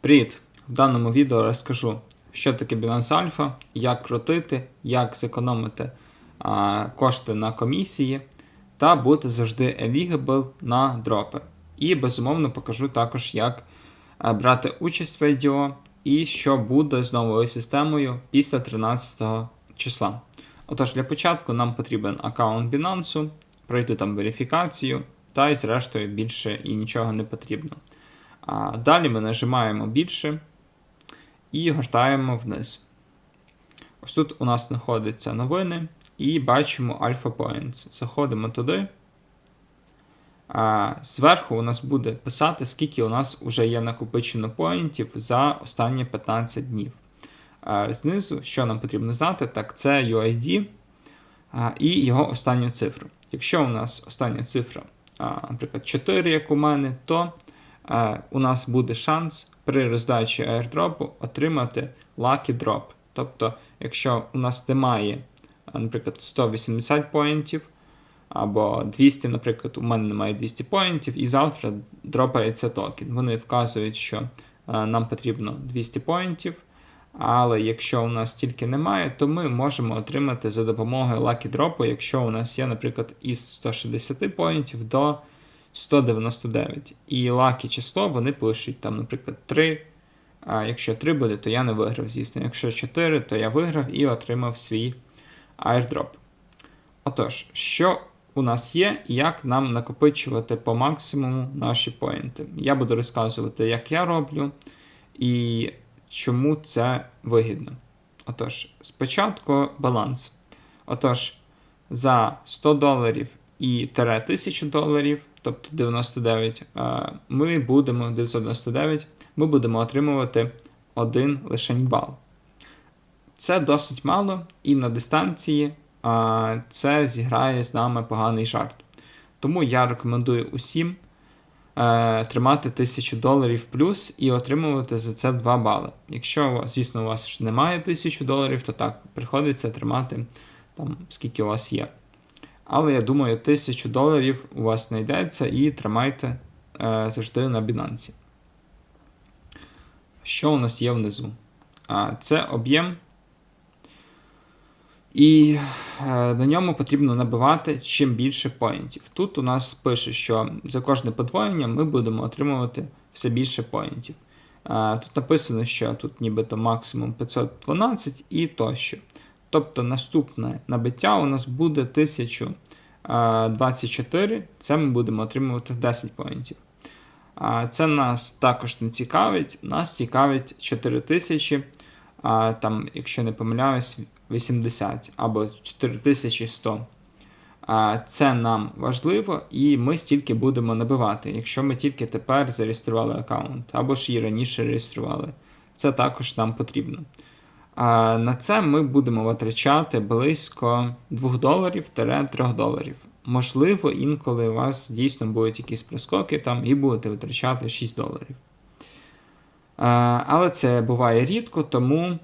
Привіт! В даному відео розкажу, що таке Binance Alpha, як крутити, як зекономити а, кошти на комісії та бути завжди eligible на дропи. І безумовно покажу також, як брати участь в IDO і що буде з новою системою після 13 числа. Отож, для початку нам потрібен аккаунт Binance, пройти там верифікацію, та й зрештою більше і нічого не потрібно. А Далі ми нажимаємо більше і гортаємо вниз. Ось тут у нас знаходяться новини і бачимо Alpha Points. Заходимо туди. А Зверху у нас буде писати, скільки у нас вже є накопичено поінтів за останні 15 днів. А Знизу, що нам потрібно знати, так це UID і його останню цифру. Якщо у нас остання цифра, наприклад, 4, як у мене, то у нас буде шанс при роздачі airdropу отримати Lucky Drop. Тобто, якщо у нас немає, наприклад, 180 поінтів, або 200, наприклад, у мене немає 200 поінтів, і завтра дропається токен. Вони вказують, що нам потрібно 200 поінтів. Але якщо у нас тільки немає, то ми можемо отримати за допомогою Lucky Drop, якщо у нас є, наприклад, із 160 поінтів до 199. І лакі число вони пишуть, там, наприклад, 3. А якщо 3 буде, то я не виграв, звісно. Якщо 4, то я виграв і отримав свій airdrop. Отож, що у нас є і як нам накопичувати по максимуму наші поінти? Я буду розказувати, як я роблю і чому це вигідно. Отож, спочатку баланс. Отож, за 100 доларів і 1000 доларів тобто 99, ми будемо 999, ми будемо отримувати один лишень бал. Це досить мало, і на дистанції це зіграє з нами поганий жарт. Тому я рекомендую усім е, тримати 1000 доларів плюс і отримувати за це 2 бали. Якщо, звісно, у вас немає 1000 доларів, то так, приходиться тримати там, скільки у вас є. Але я думаю, 1000 доларів у вас знайдеться і тримайте е, завжди на Binance. Що у нас є внизу? А, Це об'єм. І е, на ньому потрібно набивати чим більше поінтів. Тут у нас пише, що за кожне подвоєння ми будемо отримувати все більше поінтів. Е, тут написано, що тут нібито максимум 512 і тощо. Тобто наступне набиття у нас буде 1024, це ми будемо отримувати 10 поінтів. Це нас також не цікавить. Нас цікавить 4000, там, якщо не помиляюсь, 80 або 4100. Це нам важливо, і ми стільки будемо набивати, якщо ми тільки тепер зареєстрували аккаунт, або ж її раніше реєстрували. Це також нам потрібно. На це ми будемо витрачати близько 2 доларів 3 доларів. Можливо, інколи у вас дійсно будуть якісь проскоки там і будете витрачати 6 доларів. Але це буває рідко, тому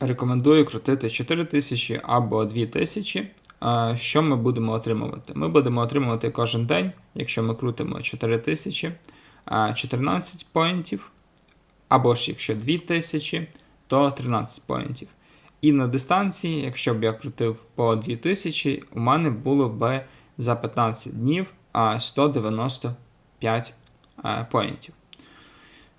рекомендую крутити 4000 або 2000. А, Що ми будемо отримувати? Ми будемо отримувати кожен день, якщо ми крутимо 4000, 14 поінтів, або ж якщо 2000 то 13 поінтів. І на дистанції, якщо б я крутив по 2000, у мене було б за 15 днів 195 поінтів.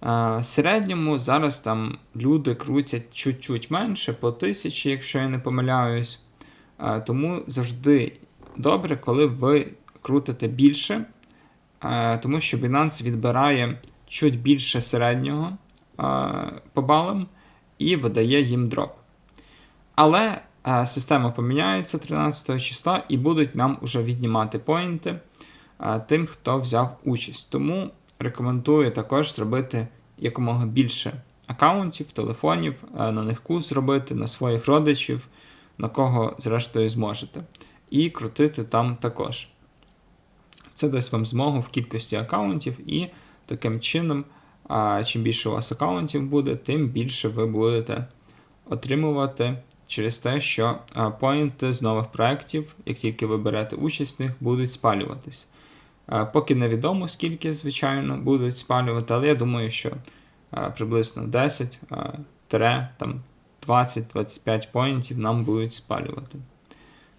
В середньому зараз там люди крутять чуть-чуть менше, по 1000, якщо я не помиляюсь. Тому завжди добре, коли ви крутите більше, тому що Binance відбирає чуть більше середнього по балам і видає їм дроп. Але е, система поміняється 13 числа і будуть нам уже віднімати поінти е, тим, хто взяв участь. Тому рекомендую також зробити якомога більше аккаунтів, телефонів, е, на них курс зробити, на своїх родичів, на кого, зрештою, зможете. І крутити там також. Це дасть вам змогу в кількості аккаунтів, і таким чином а чим більше у вас аккаунтів буде, тим більше ви будете отримувати через те, що поінти з нових проєктів, як тільки ви берете участь в них, будуть спалюватись. Поки невідомо, скільки, звичайно, будуть спалювати, але я думаю, що приблизно 10 е, тире, там 20-25 поінтів нам будуть спалювати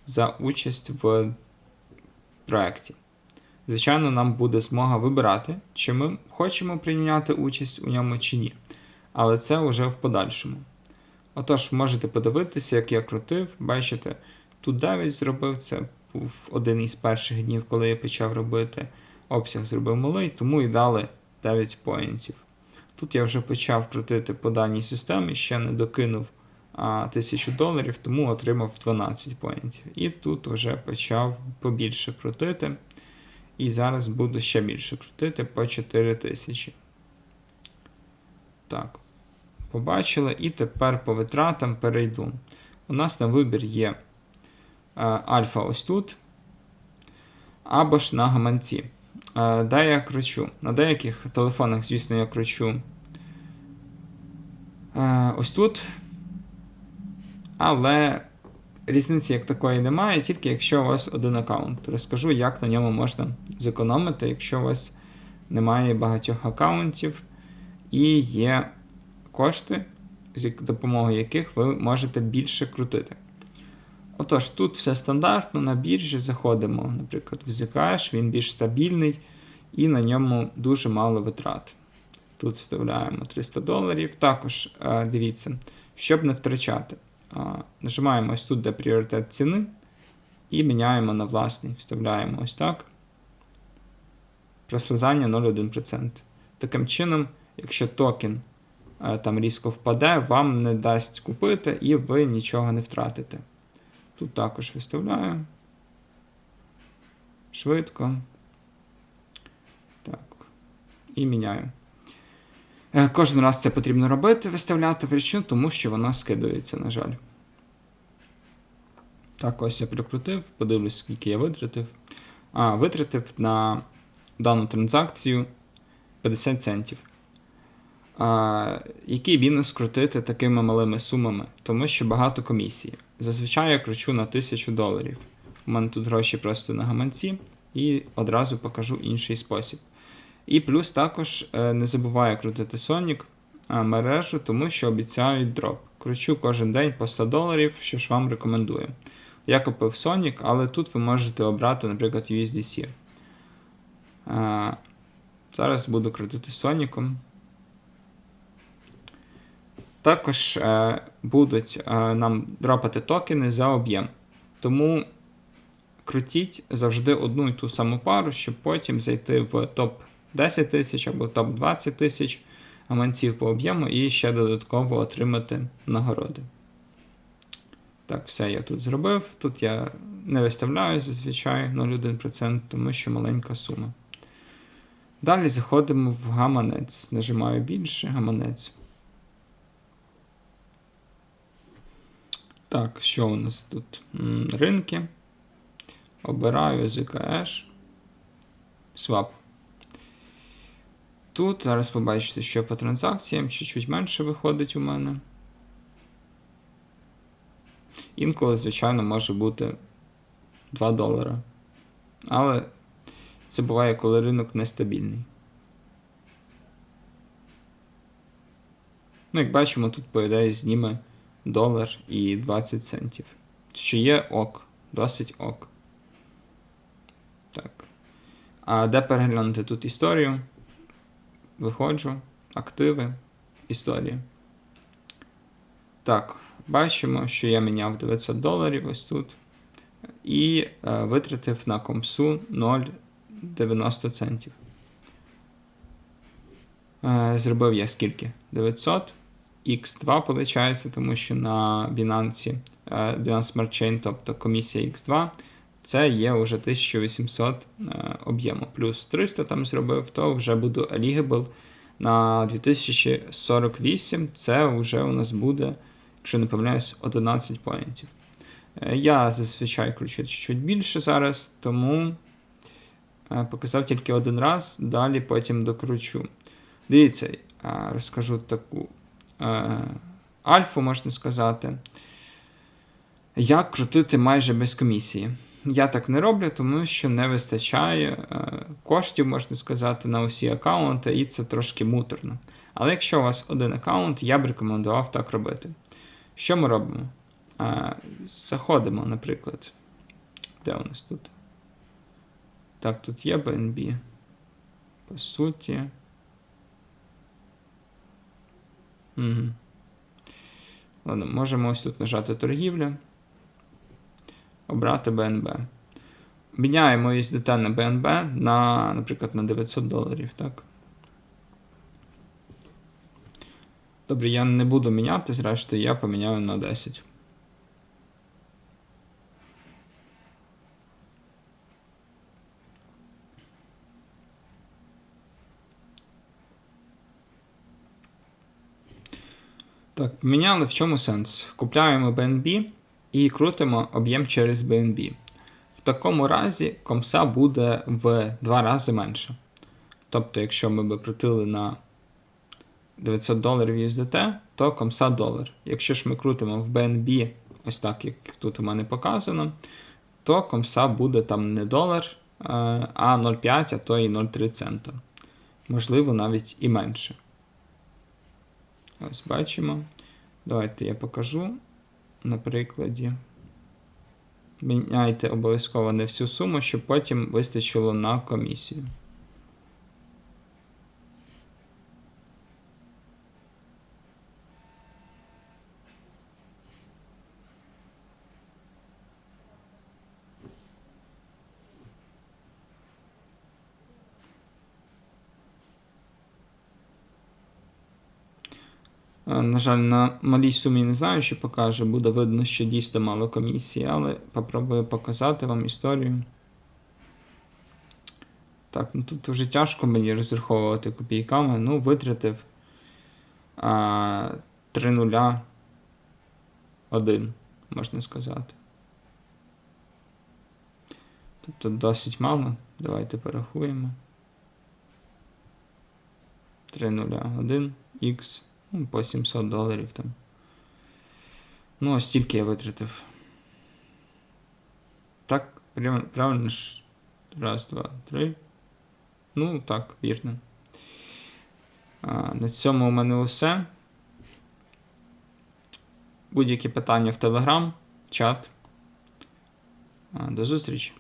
за участь в проєкті. Звичайно, нам буде змога вибирати, чи ми хочемо прийняти участь у ньому чи ні. Але це вже в подальшому. Отож, можете подивитися, як я крутив, бачите, тут 9 зробив, це був один із перших днів, коли я почав робити. Обсяг зробив малий, тому і дали 9 поінтів. Тут я вже почав крутити по даній системі, ще не докинув а, 1000 доларів, тому отримав 12 поінтів. І тут вже почав побільше крутити. І зараз буду ще більше крутити по 4000. Так. Побачили. І тепер по витратам перейду. У нас на вибір є е, альфа ось тут. Або ж на гаманці. Е, де я кручу? На деяких телефонах, звісно, я кручу е, ось тут. Але різниці як такої немає, тільки якщо у вас один аккаунт. Розкажу, як на ньому можна зекономити, якщо у вас немає багатьох аккаунтів і є кошти, з допомогою яких ви можете більше крутити. Отож, тут все стандартно, на біржі заходимо, наприклад, в Zcash, він більш стабільний і на ньому дуже мало витрат. Тут вставляємо 300 доларів. Також е, дивіться, щоб не втрачати. Нажимаємо ось тут, де пріоритет ціни, і міняємо на власний. Вставляємо ось так. Прослизання 0,1%. Таким чином, якщо токен е, там різко впаде, вам не дасть купити і ви нічого не втратите. Тут також виставляю. Швидко. Так. І міняю. Е, Кожен раз це потрібно робити, виставляти вручну, тому що воно скидується, на жаль. Так, ось я прикрутив, подивлюсь, скільки я витратив. А, витратив на дану транзакцію 50 центів. А, який мінус крутити такими малими сумами? Тому що багато комісії. Зазвичай я кручу на 1000 доларів. У мене тут гроші просто на гаманці, і одразу покажу інший спосіб. І плюс також е, не забуваю крутити Sonic е, мережу, тому що обіцяють дроп. Кручу кожен день по 100 доларів, що ж вам рекомендую. Я купив Sonic, але тут ви можете обрати, наприклад, USDC. Е, Зараз буду крутити Соніком. Також будуть нам дропати токени за об'єм. Тому крутіть завжди одну і ту саму пару, щоб потім зайти в топ 10 тисяч або топ 20 тисяч гаманців по об'єму і ще додатково отримати нагороди. Так, все я тут зробив. Тут я не виставляю зазвичай 0,1%, тому що маленька сума. Далі заходимо в гаманець. Нажимаю більше гаманець. Так, що у нас тут? Ринки. Обираю ZKH. Swap. Тут зараз побачите, що по транзакціям чуть-чуть менше виходить у мене. Інколи, звичайно, може бути 2 долара. Але це буває, коли ринок нестабільний. Ну, як бачимо, тут по ідеї зніме долар і 20 центів. Що є ок, досить ок. Так. А де переглянути тут історію? Виходжу, активи, історія. Так, бачимо, що я міняв 900 доларів ось тут. І е, витратив на комсу 0,90 центів. Е, зробив я скільки? 900. X2 виходить, тому що на Binance, е, Binance Smart Chain, тобто комісія X2, це є вже 1800 е, об'єму. Плюс 300 там зробив, то вже буду eligible на 2048. Це вже у нас буде, якщо не помиляюсь, 11 поінтів. Е, Я зазвичай кручу чуть більше зараз, тому е, показав тільки один раз, далі потім докручу. Дивіться, розкажу таку альфу, можна сказати. Як крутити майже без комісії. Я так не роблю, тому що не вистачає е, коштів, можна сказати, на усі аккаунти, і це трошки муторно. Але якщо у вас один аккаунт, я б рекомендував так робити. Що ми робимо? Е, Заходимо, наприклад. Де у нас тут? Так, тут є BNB. По суті. Угу. Ладно, можемо ось тут нажати торгівля. Обрати BNB. Міняємо USDT на BNB на, наприклад, на 900 доларів, так? Добре, я не буду міняти, зрештою, я поміняю на 10. Так, поміняли в чому сенс? Купляємо BNB і крутимо об'єм через BNB. В такому разі комса буде в два рази менше. Тобто, якщо ми би крутили на 900 доларів USDT, то комса долар. Якщо ж ми крутимо в BNB, ось так, як тут у мене показано, то комса буде там не долар, е, а 0,5, а то і 0,3 цента. Можливо, навіть і менше. Ось бачимо. Давайте я покажу на прикладі. Міняйте обов'язково не всю суму, щоб потім вистачило на комісію. На жаль, на малій сумі не знаю, що покаже. Буде видно, що дійсно мало комісії, але попробую показати вам історію. Так, ну тут вже тяжко мені розраховувати копійками. Ну, витратив а, 3 нуля 1, можна сказати. Тобто досить мало. Давайте порахуємо. 3 нуля 1 х. Ну, по 700 доларів там. Ну, ось стільки я витратив. Так, правильно ж. Раз, два, три. Ну, так, вірно. А, на цьому у мене усе. Будь-які питання в Телеграм, чат. А, До зустрічі.